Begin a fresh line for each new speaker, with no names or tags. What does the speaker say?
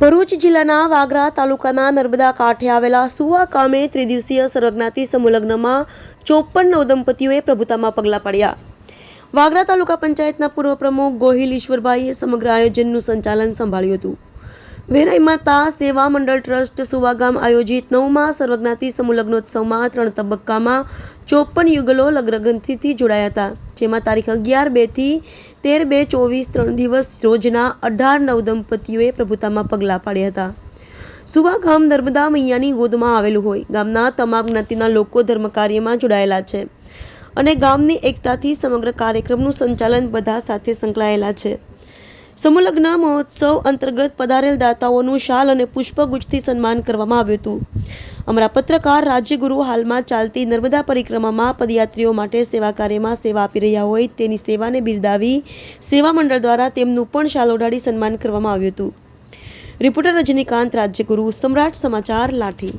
ભરૂચ જિલ્લાના વાગરા તાલુકાના નર્મદા કાંઠે આવેલા સુવા ગામે ત્રિદિવસીય સર્વજ્ઞાતિ સમૂહલગ્નમાં ચોપન નવદંપતીઓએ પ્રભુતામાં પગલાં પાડ્યા. વાગરા તાલુકા પંચાયતના પૂર્વ પ્રમુખ ગોહિલ ઈશ્વરભાઈએ સમગ્ર આયોજનનું સંચાલન સંભાળ્યું હતું. વેરાઈ માતા સેવા મંડળ ટ્રસ્ટ સુવાગામ આયોજિત નવમા સર્વજ્ઞાતિ સમૂહલગ્નોત્સવમાં ત્રણ તબક્કામાં ચોપન યુગલો લગ્નગ્રંથિથી જોડાયા હતા, જેમાં તારીખ અગિયાર બેથી તેર બે ચોવીસ ત્રણ દિવસ રોજના અઢાર નવદંપતીઓએ પ્રભુતામાં પગલાં પાડ્યા હતા. સુવા ગામ નર્મદા મૈયાની ગોદમાં આવેલું હોય, ગામના તમામ જ્ઞાતિના લોકો ધર્મ કાર્યમાં જોડાયેલા છે અને ગામની એકતાથી સમગ્ર કાર્યક્રમનું સંચાલન બધા સાથે સંકળાયેલા છે. સમૂહલગ્ન મહોત્સવ અંતર્ગત પધારેલ દાતાઓનું શાલ અને પુષ્પગુચ્છથી સન્માન કરવામાં આવ્યું હતું. અમારા પત્રકાર, રાજ્યગુરુ હાલમાં ચાલતી નર્મદા પરિક્રમામાં પદયાત્રીઓ માટે સેવા કાર્યમાં સેવા આપી રહ્યા હોય તેની સેવાને બિરદાવી સેવા મંડળ દ્વારા તેમનું પણ શાલ ઓઢાડી સન્માન કરવામાં આવ્યું હતું. રિપોર્ટર રજનીકાંત, રાજ્યગુરુ સમ્રાટ સમાચાર, લાઠી